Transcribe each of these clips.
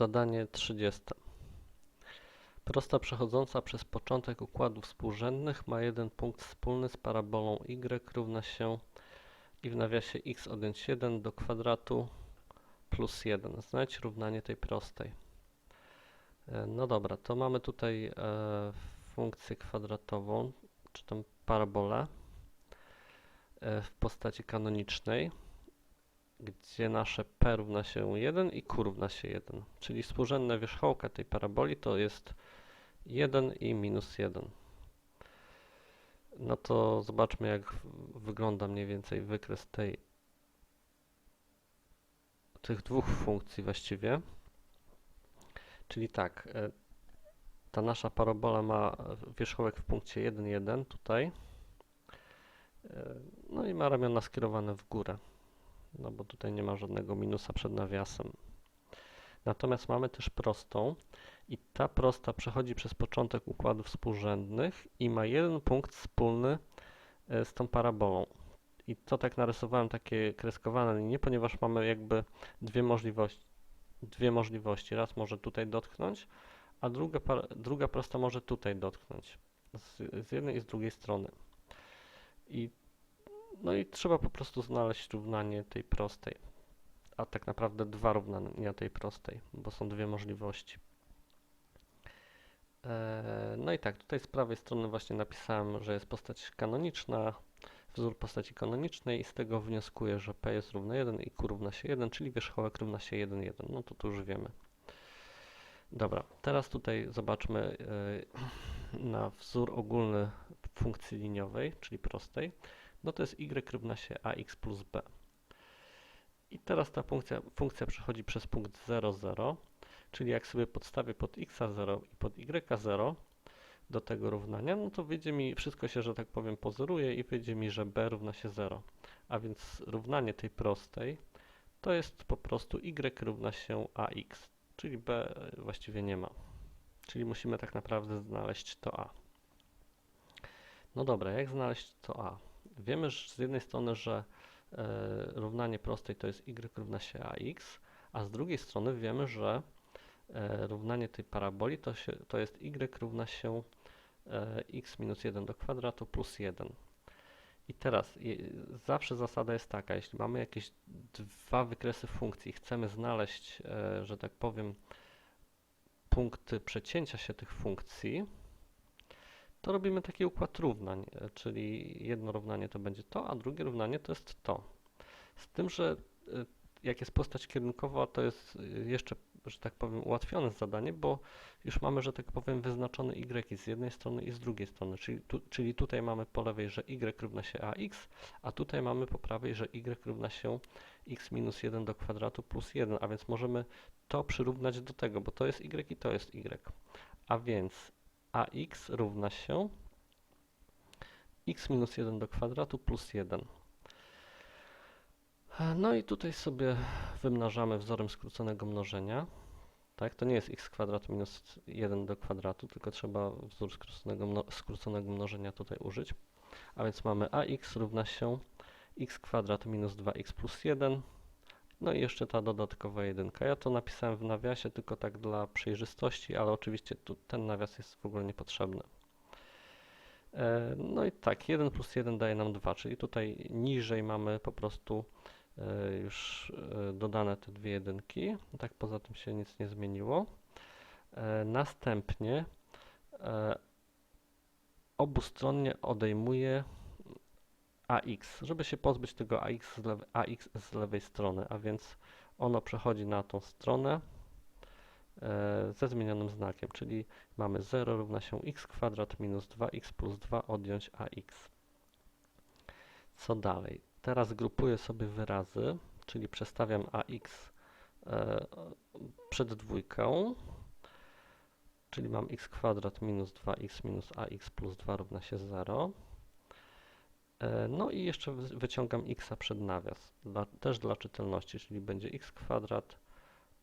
Zadanie 30. Prosta przechodząca przez początek układów współrzędnych ma jeden punkt wspólny z parabolą y równa się i w nawiasie x odjąć 1 do kwadratu plus 1. Znajdź równanie tej prostej. E, No dobra, to mamy tutaj e, funkcję kwadratową, czy tą parabolę e, w postaci kanonicznej gdzie nasze p równa się 1 i q równa się 1. Czyli współrzędne wierzchołka tej paraboli to jest 1 i minus 1. No to zobaczmy jak wygląda mniej więcej wykres tej tych dwóch funkcji właściwie. Czyli tak, e, ta nasza parabola ma wierzchołek w punkcie 1, 1 tutaj. E, No i ma ramiona skierowane w górę no bo tutaj nie ma żadnego minusa przed nawiasem. Natomiast mamy też prostą i ta prosta przechodzi przez początek układów współrzędnych i ma jeden punkt wspólny e, z tą parabolą. I to tak narysowałem takie kreskowane linie, ponieważ mamy jakby dwie możliwości. Dwie możliwości. Raz może tutaj dotknąć, a druga, druga prosta może tutaj dotknąć. Z, z jednej i z drugiej strony. I no i trzeba po prostu znaleźć równanie tej prostej. A tak naprawdę dwa równania tej prostej, bo są dwie możliwości. Eee, No i tak, tutaj z prawej strony właśnie napisałem, że jest postać kanoniczna, wzór postaci kanonicznej i z tego wnioskuję, że p jest równe 1 i q równa się 1, czyli wierzchołek równa się 1, 1. No to tu już wiemy. Dobra, teraz tutaj zobaczmy eee, na wzór ogólny funkcji liniowej, czyli prostej no to jest y równa się ax plus b. I teraz ta funkcja, funkcja przechodzi przez punkt 0, 0, czyli jak sobie podstawię pod x0 i pod y0 do tego równania, no to wyjdzie mi, wszystko się, że tak powiem, pozoruje i wyjdzie mi, że b równa się 0. A więc równanie tej prostej to jest po prostu y równa się ax, czyli b właściwie nie ma. Czyli musimy tak naprawdę znaleźć to a. No dobra, jak znaleźć to a? Wiemy z jednej strony, że e, równanie prostej to jest y równa się ax, a z drugiej strony wiemy, że e, równanie tej paraboli to, się, to jest y równa się e, x minus 1 do kwadratu plus 1. I teraz zawsze zasada jest taka, jeśli mamy jakieś dwa wykresy funkcji i chcemy znaleźć, że tak powiem, punkty przecięcia się tych funkcji, to robimy taki układ równań, e, czyli jedno równanie to będzie to, a drugie równanie to jest to. Z tym, że e, jak jest postać kierunkowa, to jest e, jeszcze, że tak powiem, ułatwione zadanie, bo już mamy, że tak powiem, wyznaczony y z jednej strony i z drugiej strony, czyli, tu, czyli tutaj mamy po lewej, że y równa się ax, a tutaj mamy po prawej, że y równa się x minus 1 do kwadratu plus 1, a więc możemy to przyrównać do tego, bo to jest y i to jest y. A więc ax równa się x minus 1 do kwadratu plus 1. E, No i tutaj sobie wymnażamy wzorem skróconego mnożenia. Tak, to nie jest x kwadrat minus 1 do kwadratu, tylko trzeba wzór skróconego, mno skróconego mnożenia tutaj użyć. A więc mamy ax równa się x kwadrat minus 2x plus 1. No i jeszcze ta dodatkowa jedynka. Ja to napisałem w nawiasie tylko tak dla przejrzystości, ale oczywiście tu ten nawias jest w ogóle niepotrzebny. E, No i tak, 1 plus 1 daje nam 2, czyli tutaj niżej mamy po prostu e, już e, dodane te dwie jedynki. Tak poza tym się nic nie zmieniło. Następnie obustronnie odejmuję ax, żeby się pozbyć tego ax z, lewe, ax z lewej strony, a więc ono przechodzi na tą stronę e, ze zmienionym znakiem, czyli mamy 0 równa się x kwadrat minus 2x plus 2 odjąć ax. Co dalej? Teraz grupuję sobie wyrazy, czyli przestawiam ax e, przed dwójką, czyli mam x kwadrat minus 2x minus ax plus 2 równa się 0. E, no i jeszcze wyciągam x przed nawias, dla, też dla czytelności, czyli będzie x kwadrat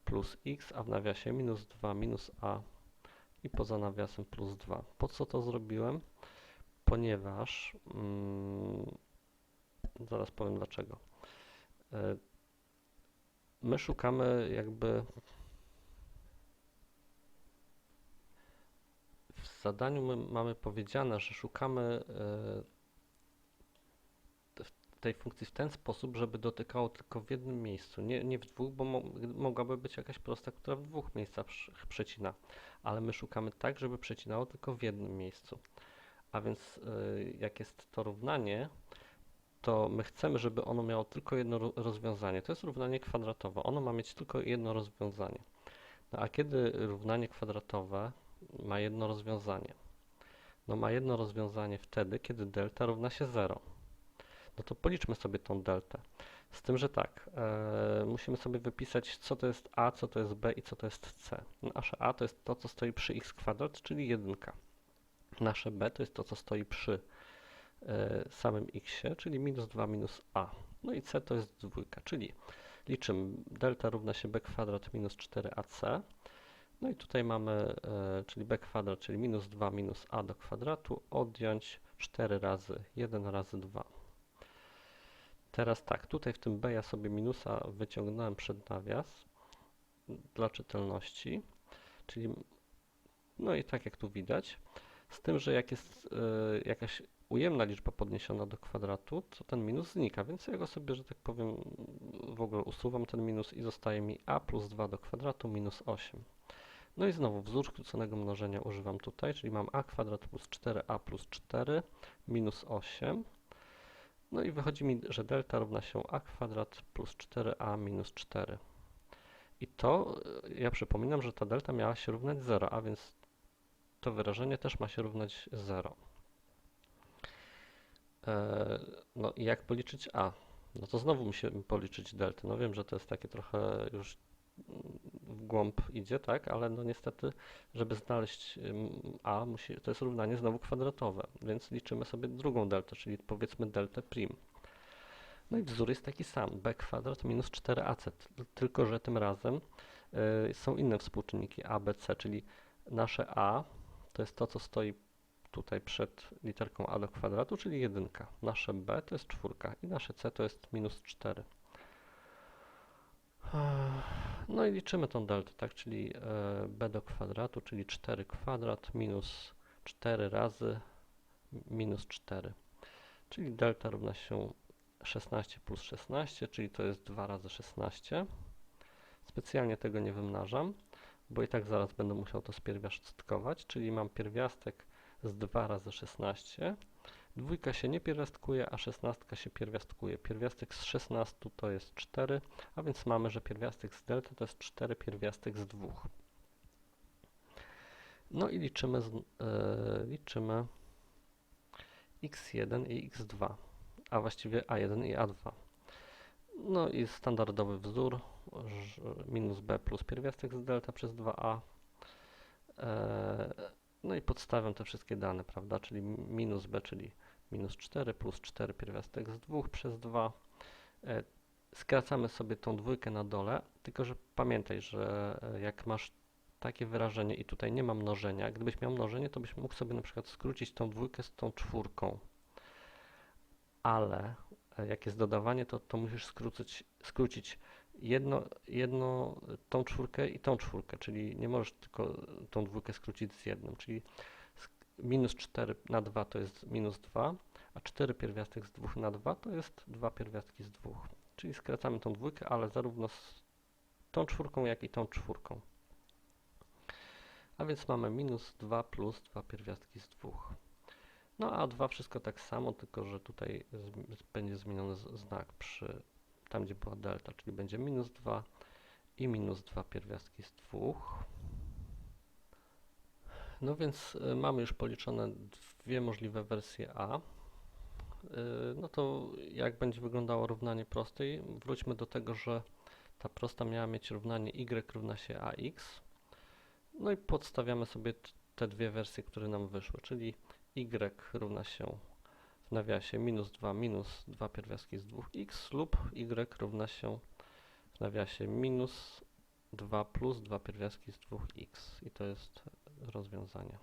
plus x, a w nawiasie minus 2 minus a i poza nawiasem plus 2. Po co to zrobiłem? Ponieważ, mm, zaraz powiem dlaczego. E, my szukamy jakby w zadaniu mamy powiedziane, że szukamy y, tej funkcji w ten sposób, żeby dotykało tylko w jednym miejscu, nie, nie w dwóch, bo mo mogłaby być jakaś prosta, która w dwóch miejscach prze- przecina, ale my szukamy tak, żeby przecinało tylko w jednym miejscu. A więc e, jak jest to równanie, to my chcemy, żeby ono miało tylko jedno ro- rozwiązanie. To jest równanie kwadratowe. Ono ma mieć tylko jedno rozwiązanie. No a kiedy równanie kwadratowe ma jedno rozwiązanie? No ma jedno rozwiązanie wtedy, kiedy delta równa się 0. No to policzmy sobie tą deltę. Z tym, że tak, e, musimy sobie wypisać, co to jest a, co to jest b i co to jest c. Nasze a to jest to, co stoi przy x kwadrat, czyli jedynka. Nasze b to jest to, co stoi przy e, samym x, czyli minus 2 minus a. No i c to jest dwójka, czyli liczymy delta równa się b kwadrat minus 4ac. No i tutaj mamy, e, czyli b kwadrat, czyli minus 2 minus a do kwadratu, odjąć 4 razy 1 razy 2. Teraz tak, tutaj w tym b ja sobie minusa wyciągnąłem przed nawias dla czytelności, czyli no i tak jak tu widać, z tym, że jak jest e, jakaś ujemna liczba podniesiona do kwadratu, to ten minus znika, więc ja go sobie, że tak powiem, w ogóle usuwam ten minus i zostaje mi a plus 2 do kwadratu minus 8. No i znowu wzór skróconego mnożenia używam tutaj, czyli mam a kwadrat plus 4a plus 4 minus 8. No i wychodzi mi, że delta równa się a kwadrat plus 4a minus 4. I to, e, ja przypominam, że ta delta miała się równać 0, a więc to wyrażenie też ma się równać 0. E, No i jak policzyć a? No to znowu musimy policzyć deltę. No wiem, że to jest takie trochę już w głąb idzie, tak? Ale no niestety, żeby znaleźć a, musi, to jest równanie znowu kwadratowe, więc liczymy sobie drugą deltę, czyli powiedzmy deltę prim. No i wzór jest taki sam, b kwadrat minus 4ac, t- tylko że tym razem y, są inne współczynniki a, b, c, czyli nasze a to jest to, co stoi tutaj przed literką a do kwadratu, czyli jedynka. Nasze b to jest czwórka i nasze c to jest minus 4. No i liczymy tą deltę, tak, czyli e, b do kwadratu, czyli 4 kwadrat minus 4 razy minus 4. Czyli delta równa się 16 plus 16, czyli to jest 2 razy 16. Specjalnie tego nie wymnażam, bo i tak zaraz będę musiał to spierwiastkować, czyli mam pierwiastek z 2 razy 16. Dwójka się nie pierwiastkuje, a 16 się pierwiastkuje. Pierwiastek z 16 to jest 4, a więc mamy, że pierwiastek z delty to jest 4 pierwiastek z 2. No i liczymy, z, e, liczymy x1 i x2, a właściwie a1 i a2. No i standardowy wzór, minus b plus pierwiastek z delta przez 2a. E, no i podstawiam te wszystkie dane, prawda, czyli minus b, czyli minus 4 plus 4 pierwiastek z 2 przez 2. E, skracamy sobie tą dwójkę na dole, tylko że pamiętaj, że e, jak masz takie wyrażenie i tutaj nie ma mnożenia, gdybyś miał mnożenie, to byś mógł sobie na przykład skrócić tą dwójkę z tą czwórką. Ale e, jak jest dodawanie, to, to musisz skrócić, skrócić jedno, jedno, tą czwórkę i tą czwórkę, czyli nie możesz tylko tą dwójkę skrócić z jedną, czyli minus 4 na 2 to jest minus 2, a 4 pierwiastek z 2 na 2 to jest 2 pierwiastki z 2. Czyli skracamy tą dwójkę, ale zarówno z tą czwórką, jak i tą czwórką. A więc mamy minus 2 plus 2 pierwiastki z 2. No a 2 wszystko tak samo, tylko że tutaj z, będzie zmieniony znak przy tam, gdzie była delta, czyli będzie minus 2 i minus 2 pierwiastki z 2. No więc y, mamy już policzone dwie możliwe wersje A. Y, No to jak będzie wyglądało równanie prostej? Wróćmy do tego, że ta prosta miała mieć równanie y równa się ax. No i podstawiamy sobie te dwie wersje, które nam wyszły, czyli y równa się w nawiasie minus 2 minus 2 pierwiastki z 2x lub y równa się w nawiasie minus 2 plus 2 pierwiastki z 2x i to jest rozwiązanie.